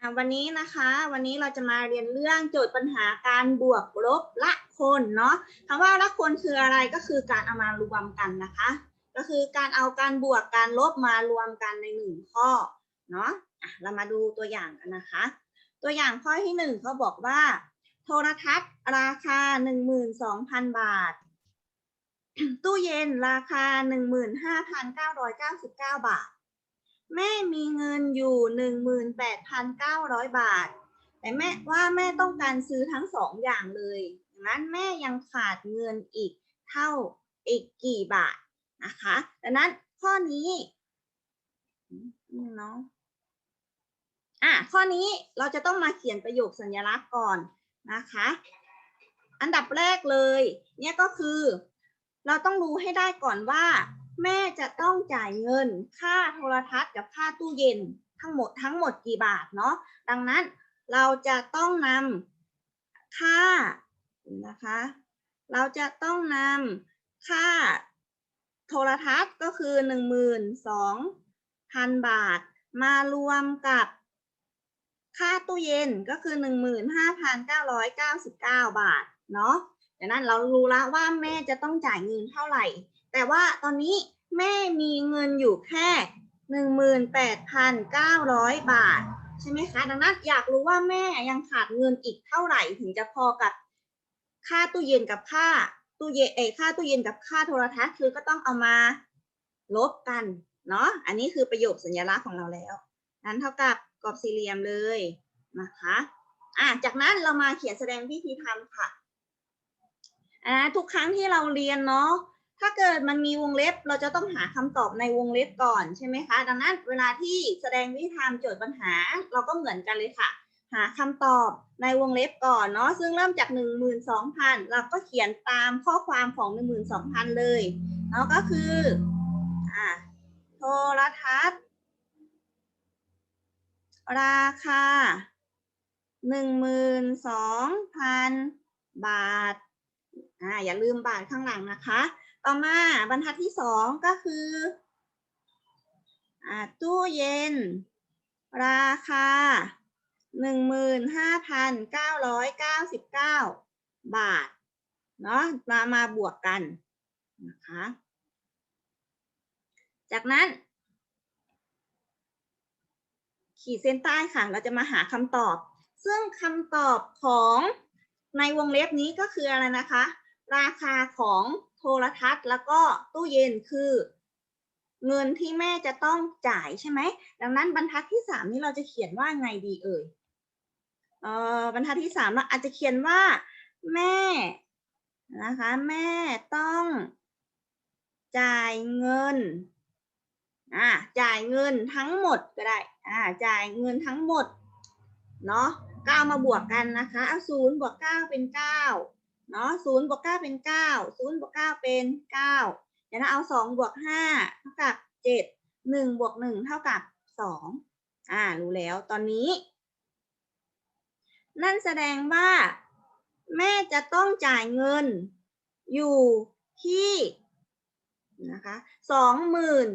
อะวันนี้นะคะวันนี้เราจะมาเรียนเรื่องโจทย์ปัญหาการบวกลบละคนเนาะคำว่าละคนคืออะไรก็คือการเอามารวมกันนะคะ ก็คือการเอาการบวกการลบมารวมกันในหนึ่งข้อเนาะะเรามาดูตัวอย่างกันนะคะ ตัวอย่างข้อที่หนึ่งเขาบอกว่า โทรทัศน์ราคาหนึ่งหมื่นสองพันบาท ตู้เย็นราคาหนึ่งหมื่นห้าพันเก้าร้อยเก้าสิบเก้าบาท แม่มีเงินอยู่หนึ่งหมื่นแปดพันเก้าร้อยบาท แต่แม่ว่าแม่ต้องการซื้อทั้งสองอย่างเลยดังนั้นแม่ยังขาดเงินอีกเท่าอีกกี่บาทนะคะดังนั้นข้อนี้เนาะอะข้อนี้เราจะต้องมาเขียนประโยคสัญลักษณ์ก่อนนะคะ อันดับแรกเลย เนี่ยก็คือ เราต้องรู้ให้ได้ก่อนว่า แม่จะต้องจ่ายเงิน ค่าโทรทัศน์กับค่าตู้เย็นทั้งหมดทั้งหมดกี่บาทเนาะดังนั้นเราจะต้องนำค่านะคะ เราจะต้องนำค่าโทรทัศน์ก็คือหนึ่งหมื่นสองพันบาท มารวมกับค่าตู้เย็นก็คือหนึ่งหมื่นห้าพันเก้าร้อยเก้าสิบเก้าบาทเนาะดังนั้นเรารู้แล้วว่าแม่จะต้องจ่ายเงินเท่าไหร่ แต่ว่าตอนนี้แม่มีเงินอยู่แค่หนึ่งหมื่นแปดพันเก้าร้อยบาท ใช่ไหมคะ ดังนั้นอยากรู้ว่าแม่ยังขาดเงินอีกเท่าไหร่ถึงจะพอกับค่าตู้เย็นกับค่าตู้เย็นเอค่าตู้เย็นกับค่าโทรทัศน์คือก็ต้องเอามาลบกันเนาะ อันนี้คือประโยคสัญลักษณ์ของเราแล้ว นั้นเท่ากับกรอบสี่เหลี่ยมเลยนะคะอะจากนั้นเรามาเขียนแสดงวิธีทำค่ะอ่าทุกครั้งที่เราเรียนเนาะ ถ้าเกิดมันมีวงเล็บเราจะต้องหาคำตอบในวงเล็บก่อนใช่ไหมคะ ดังนั้นเวลาที่แสดงวิธีทำโจทย์ปัญหา เราก็เหมือนกันเลยค่ะ หาคำตอบในวงเล็บก่อนเนาะซึ่งเริ่มจากหนึ่งหมื่นสองพันเราก็เขียนตามข้อความของหนึ่งหมื่นสองพันเลยเนาะก็คืออ่าโทรทัศน์ ราคาหนึ่งหมื่นสองพันบาทอ่าอย่าลืมบาทข้างหลังนะคะ ต่อมาบรรทัดที่สองก็คืออตู้เย็น ราคาหนึ่งหมื่นห้าพันเก้าร้อยเก้าสิบเก้าบาท เนาะมามาบวกกันนะคะ จากนั้น ขีดเส้นใต้ค่ะ เราจะมาหาคำตอบ ซึ่งคำตอบของในวงเล็บนี้ก็คืออะไรนะคะ ราคาของ โทรทัศน์ แล้วก็ตู้เย็นคือ เงินที่แม่จะต้องจ่ายใช่ไหม ดังนั้นบรรทัดที่สามนี้เราจะเขียนว่าไงดีเอ่ยเอ่อบรรทัดที่สามเราอาจจะเขียนว่า แม่นะคะ แม่ต้องจ่ายเงินอ่าจ่ายเงินทั้งหมดก็ได้อ่าจ่ายเงินทั้งหมดเนาะเก้ามาบวกกันนะคะเอาศูนย์บวกเก้าเป็นเก้า เนาะศูนย์บวกเก้าเป็นเก้าศูนย์บวกเก้าเป็นเก้าเดี๋ยวนะเอาสองบวกห้าเท่ากับเจ็ดหนึ่งบวกหนึ่งเท่ากับสองอ่า รู้แล้วตอนนี้ นั่นแสดงว่า แม่จะต้องจ่ายเงิน อยู่ที่นะคะสองหมื่น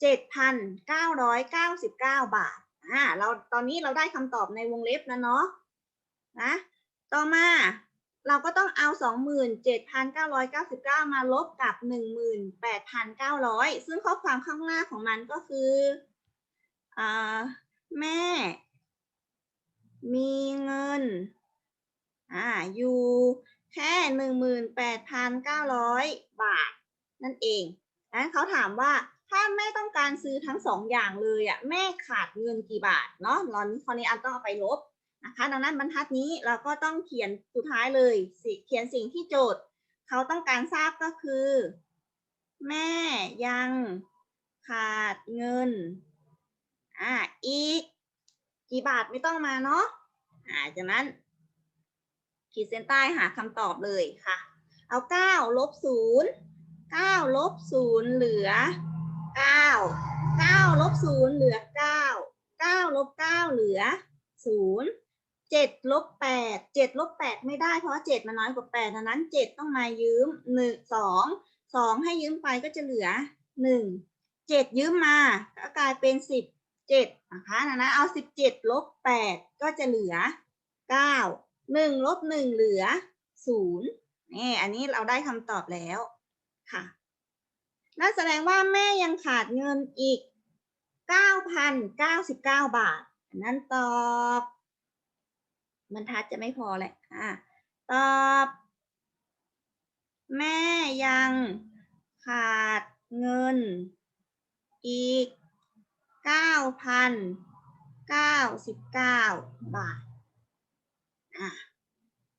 เจ็ดพันเก้าร้อยเก้าสิบเก้าบาทอ่าเราตอนนี้เราได้คำตอบในวงเล็บแล้วเนาะนะ ต่อมา เราก็ต้องเอาสองหมื่นเจ็ดพันเก้าร้อยเก้าสิบเก้ามาลบกับหนึ่งหมื่นแปดพันเก้าร้อยซึ่งข้อความข้างหน้าของมันก็คืออแม่ มีเงินออยู่แค่หนึ่งหมื่นแปดพันเก้าร้อยบาท นั่นเองนั้นเขาถามว่าถ้าแม่ต้องการซื้อทั้งสองอย่างเลยอะแม่ขาดเงินกี่บาทเนาะตอนนี้ข้อนี้อันต้องเอาไปลบ นะคะดังนั้นบรรทัดนี้เราก็ต้องเขียนสุดท้ายเลยเขียนสิ่งที่โจทย์ เขาต้องการทราบก็คือ แม่ยังขาดเงินอ่าอีก กี่บาทไม่ต้องมาเนาะอ่าจากนั้น ขีดเส้นใต้หาคำตอบเลยค่ะ เอาเก้าลบศูนย์เก้าลบศูนย์เหลือเก้าเก้าลบศูนย์เหลือเก้าเก้าลบเก้าเหลือศูนย์ เจ็ดลบแปดเจ็ดลบแปดไม่ได้เพราะว่าเจ็ดมันน้อยกว่าแปดดังนั้นเจ็ดต้องมายืมหนึ่งสองสองให้ยืมไปก็จะเหลือหนึ่งเจ็ดยืมมาก็กลายเป็นสิบเจ็ดนะคะดังนั้นเอาสิบเจ็ดลบแปดก็จะเหลือเก้าหนึ่งลบหนึ่งเหลือศูนย์นี่อันนี้เราได้คำตอบแล้วค่ะนั่นแสดงว่าแม่ยังขาดเงินอีกเก้าพันเก้าสิบเก้าบาท นั้นตอบ บรรทัดจะไม่พอแหละอะตอบ แม่ยังขาดเงิน อีกเก้าพันเก้าสิบเก้าบาท อะ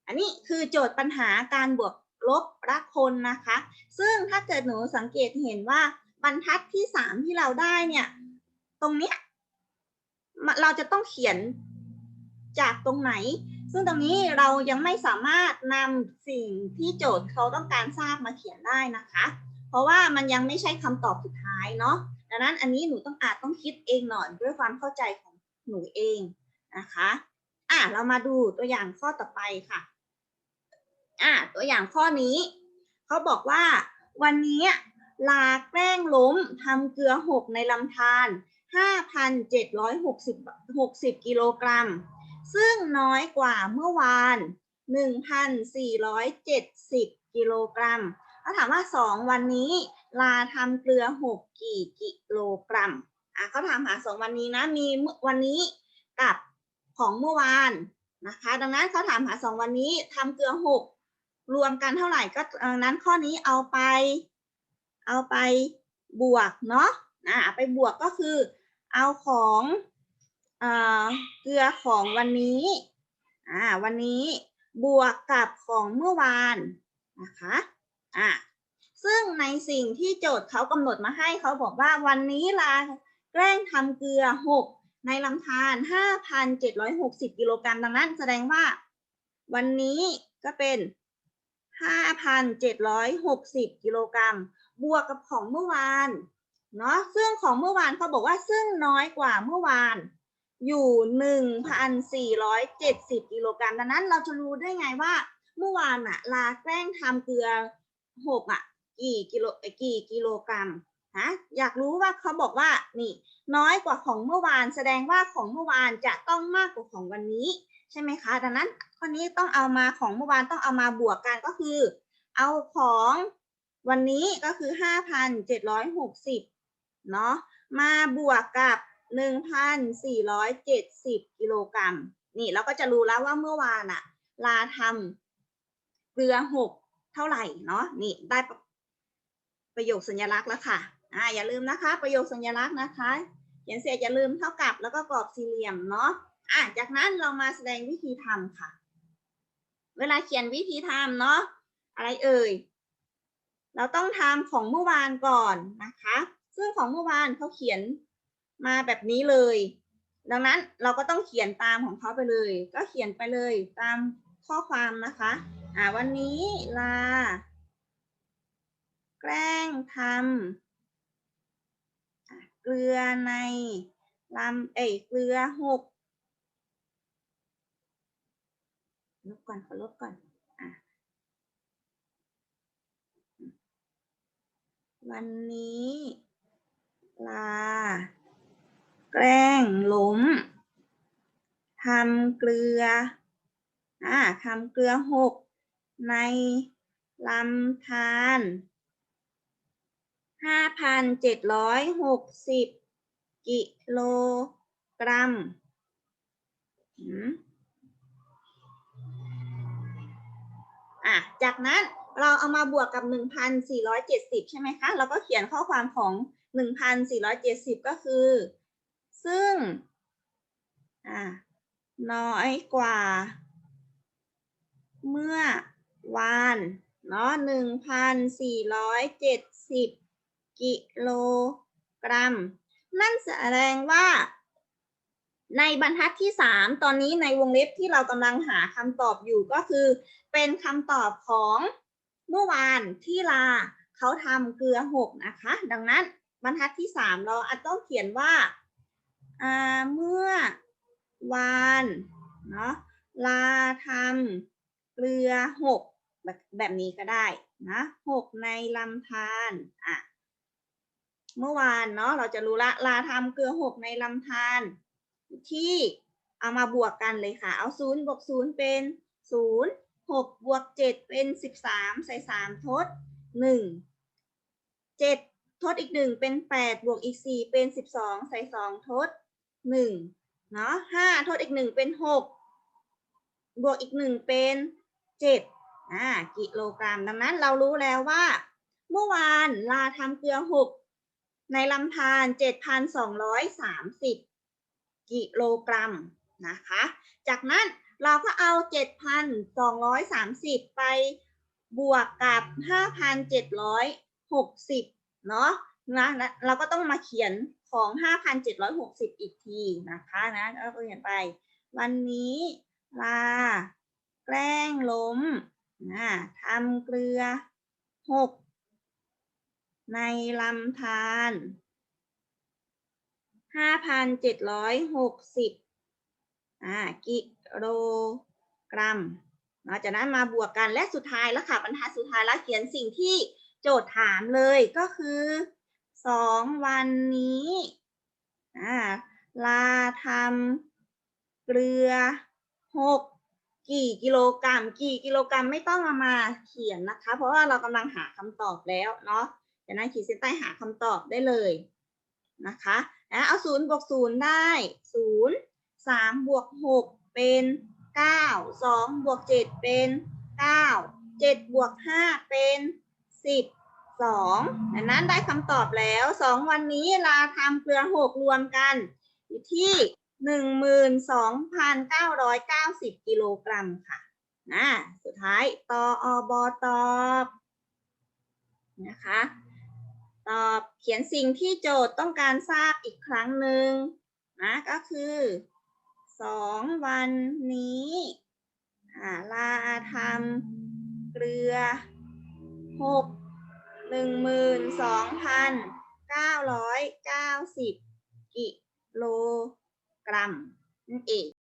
อันนี้คือโจทย์ปัญหาการบวกลบรักคนนะคะ ซึ่งถ้าเกิดหนูสังเกตเห็นว่าบรรทัดที่สามที่เราได้เนี่ย ตรงเนี้ยเราจะต้องเขียน จากตรงไหน ซึ่งตรงนี้เรายังไม่สามารถนำสิ่งที่โจทย์เขาต้องการทราบมาเขียนได้นะคะ เพราะว่ามันยังไม่ใช่คำตอบสุดท้ายเนาะดังนั้นอันนี้หนูต้องอาจต้องคิดเองหน่อยด้วยความเข้าใจของหนูเองนะคะอะเรามาดูตัวอย่างข้อต่อไปค่ะอะตัวอย่างข้อนี้เขาบอกว่าวันนี้ลาแกล้งล้มทำเกลือหกในลำธาร5,760 60กิโลกรัม ซึ่งน้อยกว่าเมื่อวาน 1,470 กิโลกรัมเขาถามว่า 2 วันนี้ลาทำเกลือ 6 กี่กิโลกรัมอะเขาถามหา 2 วันนี้นะ มีวันนี้กับของเมื่อวานนะคะ ดังนั้นเขาถามหา 2 วันนี้ทำเกลือ 6 รวมกันเท่าไหร่ก็ดังนั้นข้อนี้เอาไป เอาไปบวกเนาะอ่าไปบวกก็คือเอาของ เกลือของวันนี้อ่าวันนี้บวกกับของเมื่อวานนะคะอ่าซึ่งในสิ่งที่โจทย์เขากำหนดมาให้เขาบอกว่าวันนี้ลาแกล้งทำเกลือหกในลำธาร 5,760 กิโลกรัมดังนั้นแสดงว่า วันนี้ก็เป็น 5,760 กิโลกรัม บวกกับของเมื่อวานเนาะซึ่งของเมื่อวานเขาบอกว่าซึ่งน้อยกว่าเมื่อวาน อยู่หนึ่งพันสี่ร้อยเจ็ดสิบกิโลกรัมดังนั้นเราจะรู้ได้ไงว่า เมื่อวานอะลาแกล้งทำเกลือหกอะกี่กิโลกี่กิโลกรัมฮะอยากรู้ว่าเขาบอกว่านี่ น้อยกว่าของเมื่อวาน แสดงว่าของเมื่อวานจะต้องมากกว่าของวันนี้ใช่ไหมคะ ดังนั้นข้อนี้ต้องเอามาของเมื่อวานต้องเอามาบวกกันก็คือ เอาของวันนี้ก็คือห้าพันเจ็ดร้อยหกสิบเนาะมาบวกกับ 1,470 กิโลกรัม นี่เราก็จะรู้แล้วว่าเมื่อวานอะลาทำเกลือหกเท่าไหร่เนาะนี่ได้ประโยคสัญลักษณ์แล้วค่ะอ่าอย่าลืมนะคะ ประโยคสัญลักษณ์นะคะเขียนเสร็จอย่าลืมเท่ากับแล้วก็กรอบสี่เหลี่ยมเนาะอะจากนั้นเรามาแสดงวิธีทำค่ะ เวลาเขียนวิธีทำเนาะอะไรเอ่ยเราต้องทำของเมื่อวานก่อนนะคะ ซึ่งของเมื่อวานเขาเขียน มาแบบนี้เลย ดังนั้นเราก็ต้องเขียนตามของเขาไปเลย ก็เขียนไปเลยตามข้อความนะคะ อ่าวันนี้ลา แกล้งทำเกลือในลำเอ้เกลือหกลบก่อนขอลบก่อนอะวันนี้ลา แกล้งล้มทำเกลืออ่าทำเกลือหกในลำธารห้าพันเจ็ดร้อยหกสิบกิโลกรัมอืมอะ จากนั้นเราเอามาบวกกับ 1,470 ใช่ไหมคะ เราก็เขียนข้อความของ 1,470 ก็คือ ซึ่งน้อยกว่า เมื่อวานเนาะ1,470กิโลกรัม นั่นแสดงว่า ในบรรทัดที่3ตอนนี้ในวงเล็บที่เรากำลังหาคำตอบอยู่ก็คือ เป็นคำตอบของเมื่อวานที่ลาเขาทำเกลือหกนะคะ ดังนั้นบรรทัดที่3เราอาจต้องเขียนว่า เมื่อวานเนาะลาทำเกลือหกแบบแบบนี้ก็ได้นะหกในลำธารอะเมื่อวานเนาะเราจะรู้ละลาทำเกลือหกในลำธารที่เอามาบวกกันเลยค่ะ เอาศูนย์บวกศูนย์เป็นศูนย์หกบวกเจ็ดเป็นสิบสามใส่สามทดหนึ่งเจ็ดทดอีกหนึ่งเป็นแปดบวกอีกสี่เป็นสิบสองใส่สองทด หนึ่งเนาะห้าทดอีกหนึ่งเป็นหกบวกอีกหนึ่งเป็นเจ็ดอ่ากิโลกรัม ดังนั้นเรารู้แล้วว่า เมื่อวานลาทำเกลือหกในลำธารเจ็ดพันสองร้อยสามสิบกิโลกรัมนะคะ จากนั้นเราก็เอาเจ็ดพันสองร้อยสามสิบไปบวกกับห้าพันเจ็ดร้อยหกสิบเนาะนะนะเราก็ต้องมาเขียน ของห้าพันเจ็ดร้อยหกสิบอีกทีนะคะนะแล้วก็เขียนไป วันนี้ลา แกล้งล้มนะทำเกลือหกในลำธารห้าพันเจ็ดร้อยหกสิบอ่ากิโลกรัมเนาะจากนั้นมาบวกกันและสุดท้ายแล้วค่ะบรรทัดสุดท้ายแล้วเขียนสิ่งที่โจทย์ถามเลยก็คือ สองวันนี้อ่าลาทำเกลือหกกี่กิโลกรัม กี่กิโลกรัมไม่ต้องเอามาเขียนนะคะ เพราะว่าเรากำลังหาคำตอบแล้วเนาะจากนั้นขีดเส้นใต้หาคำตอบได้เลยนะคะนะเอาศูนย์บวกศูนย์ได้ศูนย์สามบวกหกเป็นเก้าสองบวกเจ็ดเป็นเก้าเจ็ดบวกห้าเป็นสิบ สองดังนั้นได้คำตอบแล้วสองวันนี้ลาทำเกลือหกรวมกันอยู่ที่หนึ่งหมื่นสองพันเก้าร้อยเก้าสิบกิโลกรัมค่ะนะสุดท้ายตออบตอบนะคะ ตอบเขียนสิ่งที่โจทย์ต้องการทราบอีกครั้งหนึ่งนะก็คือสองวันนี้ลาทำเกลือหก หนึ่งหมื่นสองพันเก้าร้อยเก้าสิบกิโลกรัมนั่นเอง